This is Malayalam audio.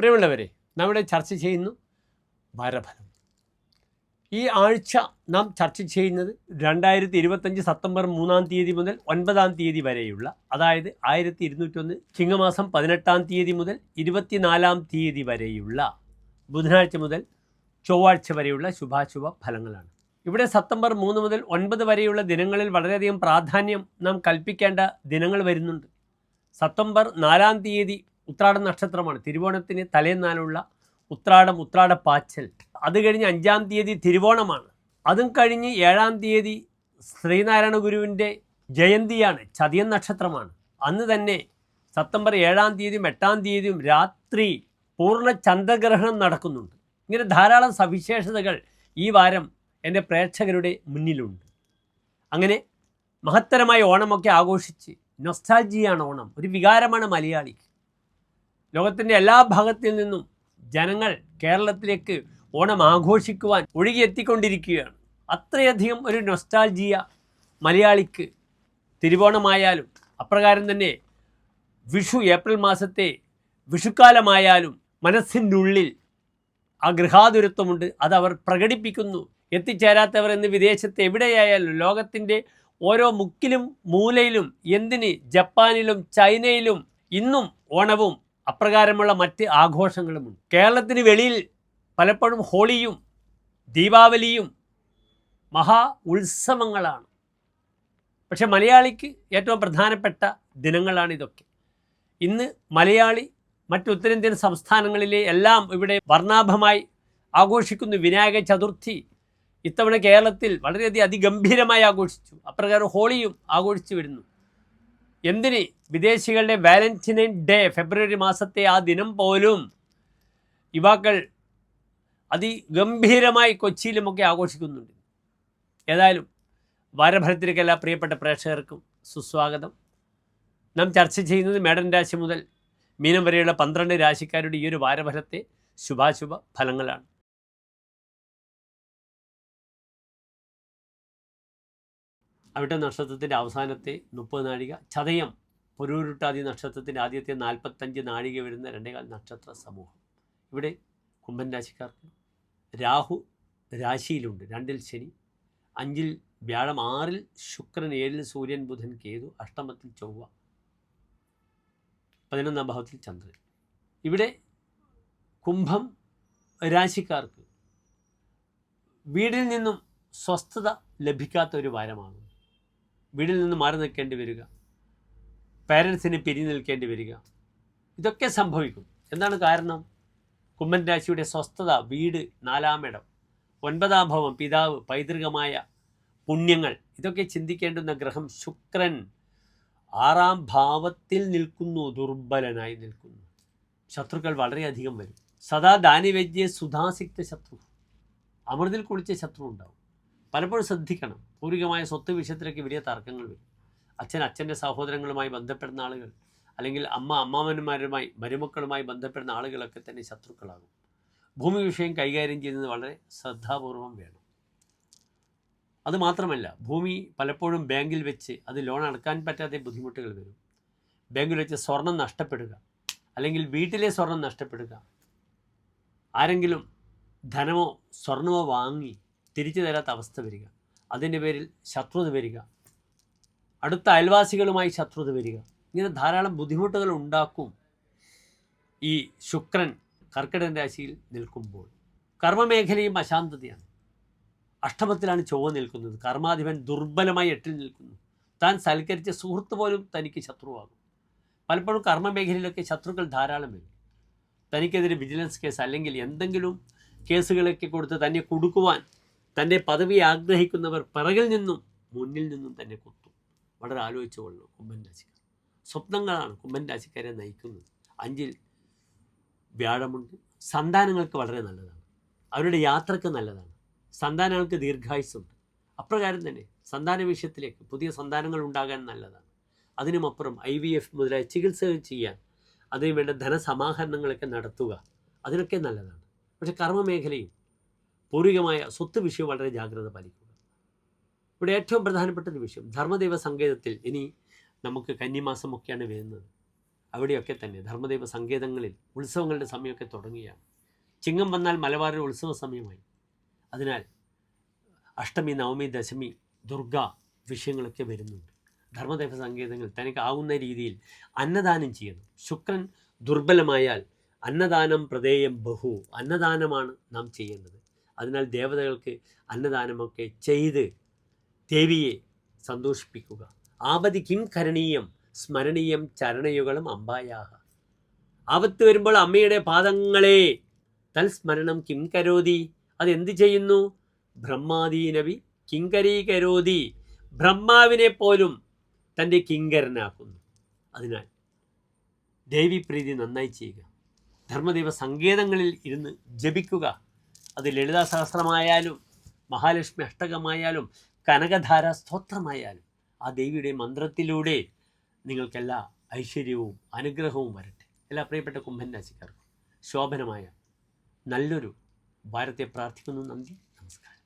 പ്രിയമുള്ളവരെ നമ്മുടെ ചർച്ച ചെയ്യുന്നു വാരഫലം. ഈ ആഴ്ച നാം ചർച്ച ചെയ്യുന്നത് രണ്ടായിരത്തി ഇരുപത്തഞ്ച് സെപ്റ്റംബർ മൂന്നാം തീയതി മുതൽ ഒൻപതാം തീയതി വരെയുള്ള അതായത് ആയിരത്തി ഇരുന്നൂറ്റൊന്ന് ചിങ്ങമാസം പതിനെട്ടാം തീയതി മുതൽ ഇരുപത്തിനാലാം തീയതി വരെയുള്ള ബുധനാഴ്ച മുതൽ ചൊവ്വാഴ്ച വരെയുള്ള ശുഭാശുഭ ഫലങ്ങളാണ്. ഇവിടെ സെപ്റ്റംബർ മൂന്ന് മുതൽ ഒൻപത് വരെയുള്ള ദിനങ്ങളിൽ വളരെയധികം പ്രാധാന്യം നാം കൽപ്പിക്കേണ്ട ദിനങ്ങൾ വരുന്നുണ്ട്. സെപ്റ്റംബർ നാലാം തീയതി ഉത്രാടം നക്ഷത്രമാണ്. തിരുവോണത്തിന് തലേന്നാലുള്ള ഉത്രാടം ഉത്രാട പാച്ചൽ. അത് കഴിഞ്ഞ് അഞ്ചാം തീയതി തിരുവോണമാണ്. അതും കഴിഞ്ഞ് ഏഴാം തീയതി ശ്രീനാരായണ ഗുരുവിന്റെ ജയന്തിയാണ്. ചതിയൻ നക്ഷത്രമാണ്. അന്ന് തന്നെ സെപ്റ്റംബർ ഏഴാം തീയതിയും എട്ടാം തീയതിയും രാത്രി പൂർണ ചന്ദ്രഗ്രഹണം നടക്കുന്നുണ്ട്. ഇങ്ങനെ ധാരാളം സവിശേഷതകൾ ഈ വാരം എന്റെ പ്രേക്ഷകരുടെ മുന്നിലുണ്ട്. അങ്ങനെ മഹത്തരമായ ഓണമൊക്കെ ആഘോഷിച്ച് നൊസ്റ്റാൾജിയാണ് ഓണം. ഒരു വികാരമാണ് മലയാളിക്ക്. ലോകത്തിന്റെ എല്ലാ ഭാഗത്തിൽ നിന്നും ജനങ്ങൾ കേരളത്തിലേക്ക് ഓണം ആഘോഷിക്കുവാൻ ഒഴുകിയെത്തിക്കൊണ്ടിരിക്കുകയാണ്. അത്രയധികം ഒരു നൊസ്റ്റാൾജിയ മലയാളിക്ക് തിരുവോണമായാലും അപ്രകാരം തന്നെ വിഷു ഏപ്രിൽ മാസത്തെ വിഷുക്കാലമായാലും മനസ്സിന്റെ ഉള്ളിൽ ആ ഗൃഹാതുരത്വമുണ്ട്. അതവർ പ്രകടിപ്പിക്കുന്നു. എത്തിച്ചേരാത്തവർ എന്ന് വിദേശത്ത് എവിടെയായാലും ലോകത്തിന്റെ ഓരോ മുക്കിലും മൂലയിലും എന്തിന് ജപ്പാനിലും ചൈനയിലും ഇന്നും ഓണവും അപ്രകാരമുള്ള മറ്റ് ആഘോഷങ്ങളുമുണ്ട്. കേരളത്തിന് വെളിയിൽ പലപ്പോഴും ഹോളിയും ദീപാവലിയും മഹാ ഉത്സവങ്ങളാണ്. പക്ഷെ മലയാളിക്ക് ഏറ്റവും പ്രധാനപ്പെട്ട ദിനങ്ങളാണ് ഇതൊക്കെ. ഇന്ന് മലയാളി മറ്റ് ഉത്തരേന്ത്യൻ സംസ്ഥാനങ്ങളിലെ എല്ലാം ഇവിടെ വർണാഭമായി ആഘോഷിക്കുന്നു. വിനായക ചതുർത്ഥി ഇത്തവണ കേരളത്തിൽ വളരെയധികം അതിഗംഭീരമായി ആഘോഷിച്ചു. അപ്രകാരം ഹോളിയും ആഘോഷിച്ചു വരുന്നു. എന്തിന്? വിദേശികളുടെ വാലന്റൈൻ ഡേ ഫെബ്രുവരി മാസത്തെ ആ ദിനം പോലും യുവാക്കൾ അതിഗംഭീരമായി കൊച്ചിയിലുമൊക്കെ ആഘോഷിക്കുന്നുണ്ട്. ഏതായാലും വാരഫലത്തിലേക്ക് എല്ലാ പ്രിയപ്പെട്ട പ്രേക്ഷകർക്കും സുസ്വാഗതം. നാം ചർച്ച ചെയ്യുന്നത് മേടൻ രാശി മുതൽ മീനം വരെയുള്ള പന്ത്രണ്ട് രാശിക്കാരുടെ ഈ ഒരു വാരഫലത്തെ ശുഭാശുഭ ഫലങ്ങളാണ്. അവിട്ട നക്ഷത്രത്തിന്റെ അവസാനത്തെ മുപ്പത് നാഴിക. ചതയം പൊരൂരുട്ടാതി നക്ഷത്രത്തിന്റെ ആദ്യത്തെ നാൽപ്പത്തഞ്ച് നാഴിക വരുന്ന രണ്ടേകാൽ നക്ഷത്ര സമൂഹം. ഇവിടെ കുംഭൻ രാശിക്കാർക്ക് രാഹു രാശിയിലുണ്ട്. രണ്ടിൽ ശനി അഞ്ചിൽ വ്യാഴം ആറിൽ ശുക്രൻ ഏഴിൽ സൂര്യൻ ബുധൻ കേതു അഷ്ടമത്തിൽ ചൊവ്വ പതിനൊന്നാം ഭാവത്തിൽ ചന്ദ്രൻ. ഇവിടെ കുംഭം രാശിക്കാർക്ക് വീടിൽ നിന്നും സ്വസ്ഥത ലഭിക്കാത്ത ഒരു വാരമാണ്. വീടിൽ നിന്ന് മാറി നിൽക്കേണ്ടി വരിക. പേരൻസിന് പിരി നിൽക്കേണ്ടി വരിക. ഇതൊക്കെ സംഭവിക്കും. എന്താണ് കാരണം? കുംഭൻ രാശിയുടെ സ്വസ്ഥത വീട് നാലാമിടം ഒൻപതാം ഭാവം പിതാവ് പൈതൃകമായ പുണ്യങ്ങൾ. ഇതൊക്കെ ചിന്തിക്കേണ്ടുന്ന ഗ്രഹം ശുക്രൻ ആറാം ഭാവത്തിൽ നിൽക്കുന്നു ദുർബലനായി നിൽക്കുന്നു. ശത്രുക്കൾ വളരെയധികം വരും. സദാ ദാനിവൈദ്യ സുധാസിക്ത ശത്രു. അമൃതിൽ കുളിച്ച ശത്രു ഉണ്ടാവും. പലപ്പോഴും ശ്രദ്ധിക്കണം. പൂർവികമായ സ്വത്ത് വിഷയത്തിലൊക്കെ വലിയ തർക്കങ്ങൾ വരും. അച്ഛൻ അച്ഛന്റെ സഹോദരങ്ങളുമായി ബന്ധപ്പെടുന്ന ആളുകൾ അല്ലെങ്കിൽ അമ്മ അമ്മാവന്മാരുമായി മരുമക്കളുമായി ബന്ധപ്പെടുന്ന ആളുകളൊക്കെ തന്നെ ശത്രുക്കളാകും. ഭൂമി വിഷയം കൈകാര്യം ചെയ്യുന്നത് വളരെ ശ്രദ്ധാപൂർവം വേണം. അതുമാത്രമല്ല ഭൂമി പലപ്പോഴും ബാങ്കിൽ വെച്ച് അത് ലോൺ അടക്കാൻ പറ്റാത്ത ബുദ്ധിമുട്ടുകൾ വരും. ബാങ്കിൽ വെച്ച് സ്വർണം നഷ്ടപ്പെടുക അല്ലെങ്കിൽ വീട്ടിലെ സ്വർണം നഷ്ടപ്പെടുക. ആരെങ്കിലും ധനമോ സ്വർണമോ വാങ്ങി തിരിച്ചു തരാത്ത അവസ്ഥ വരിക. അതിന്റെ പേരിൽ ശത്രുത വരിക. അടുത്ത അയൽവാസികളുമായി ശത്രുത വരിക. ഇങ്ങനെ ധാരാളം ബുദ്ധിമുട്ടുകൾ ഉണ്ടാക്കും ഈ ശുക്രൻ കർക്കിടൻ രാശിയിൽ നിൽക്കുമ്പോൾ. കർമ്മമേഖലയും അശാന്തതയാണ്. അഷ്ടമത്തിലാണ് ചൊവ്വ നിൽക്കുന്നത്. കർമാധിപൻ ദുർബലമായി എട്ടിൽ നിൽക്കുന്നു. താൻ സൽക്കരിച്ച സുഹൃത്ത് പോലും തനിക്ക് ശത്രുവാകും. പലപ്പോഴും കർമ്മമേഖലയിലൊക്കെ ശത്രുക്കൾ ധാരാളം വരും. തനിക്കെതിരെ വിജിലൻസ് കേസ് അല്ലെങ്കിൽ എന്തെങ്കിലും കേസുകളൊക്കെ കൊടുത്ത് തന്നെ കൊടുക്കുവാൻ തന്റെ പദവി ആഗ്രഹിക്കുന്നവർ പിറകിൽ നിന്നും മുന്നിൽ നിന്നും തന്നെ കുത്തും. വളരെ ആലോചിച്ചു കൊള്ളു കുംഭൻ രാശിക്കാർ. സ്വപ്നങ്ങളാണ് കുംഭൻ രാശിക്കാരെ നയിക്കുന്നത്. അഞ്ചിൽ വ്യാഴമുണ്ട്. സന്താനങ്ങൾക്ക് വളരെ നല്ലതാണ്. അവരുടെ യാത്രയ്ക്ക് നല്ലതാണ്. സന്താനങ്ങൾക്ക് ദീർഘായുസ്സുണ്ട്. അപ്രകാരം തന്നെ സന്താന വിഷയത്തിലേക്ക് പുതിയ സന്താനങ്ങൾ ഉണ്ടാകാൻ നല്ലതാണ്. അതിനുമപ്പുറം ഐ വി എഫ് മുതലായ ചികിത്സകൾ ചെയ്യാൻ അതിനുവേണ്ട ധനസമാഹരണങ്ങളൊക്കെ നടത്തുക അതിനൊക്കെ നല്ലതാണ്. പക്ഷേ കർമ്മമേഖലയും പൂർവികമായ സ്വത്ത് വിഷയം വളരെ ജാഗ്രത പാലിക്കുക. ഇവിടെ ഏറ്റവും പ്രധാനപ്പെട്ട ഒരു വിഷയം ധർമ്മദൈവ സങ്കേതത്തിൽ ഇനി നമുക്ക് കന്നിമാസമൊക്കെയാണ് വരുന്നത്. അവിടെയൊക്കെ തന്നെ ധർമ്മദൈവ സങ്കേതങ്ങളിൽ ഉത്സവങ്ങളുടെ സമയമൊക്കെ തുടങ്ങുകയാണ്. ചിങ്ങം വന്നാൽ മലബാറിൽ ഉത്സവ സമയമായി. അതിനാൽ അഷ്ടമി നവമി ദശമി ദുർഗ വിഷയങ്ങളൊക്കെ വരുന്നുണ്ട്. ധർമ്മദേവ സങ്കേതങ്ങൾ തനിക്ക് ആവുന്ന രീതിയിൽ അന്നദാനം ചെയ്യണം. ശുക്രൻ ദുർബലമായാൽ അന്നദാനം പ്രദേയം ബഹു അന്നദാനമാണ് നാം ചെയ്യേണ്ടത്. അതിനാൽ ദേവതകൾക്ക് അന്നദാനമൊക്കെ ചെയ്ത് ദേവിയെ സന്തോഷിപ്പിക്കുക. ആപതി കിം കരണീയം സ്മരണീയം ചരണയുകളും അമ്പായാഹ. ആപത്ത് വരുമ്പോൾ അമ്മയുടെ പാദങ്ങളെ തൽസ്മരണം കിം കരോതി. അതെന്ത് ചെയ്യുന്നു? ബ്രഹ്മാദീനവി കിങ്കരീ കരോതി. ബ്രഹ്മാവിനെ പോലും തന്റെ കിങ്കരനാക്കുന്നു അതിനാൽ ദേവീപ്രീതി നന്നായി ചെയ്യുക. ധർമ്മദൈവ സങ്കേതങ്ങളിൽ ഇരുന്ന് ജപിക്കുക. അത് ലളിതാ സഹസ്രമായാലും മഹാലക്ഷ്മി അഷ്ടകമായാലും കനകധാര സ്തോത്രമായാലും ആ ദേവിയുടെ മന്ത്രത്തിലൂടെ നിങ്ങൾക്കെല്ലാ ഐശ്വര്യവും അനുഗ്രഹവും വരട്ടെ. എല്ലാ പ്രിയപ്പെട്ട കുംഭൻ രാശിക്കാർക്കും ശോഭനമായ നല്ലൊരു ഭാരത്തെ പ്രാർത്ഥിക്കുന്നു. നന്ദി. നമസ്കാരം.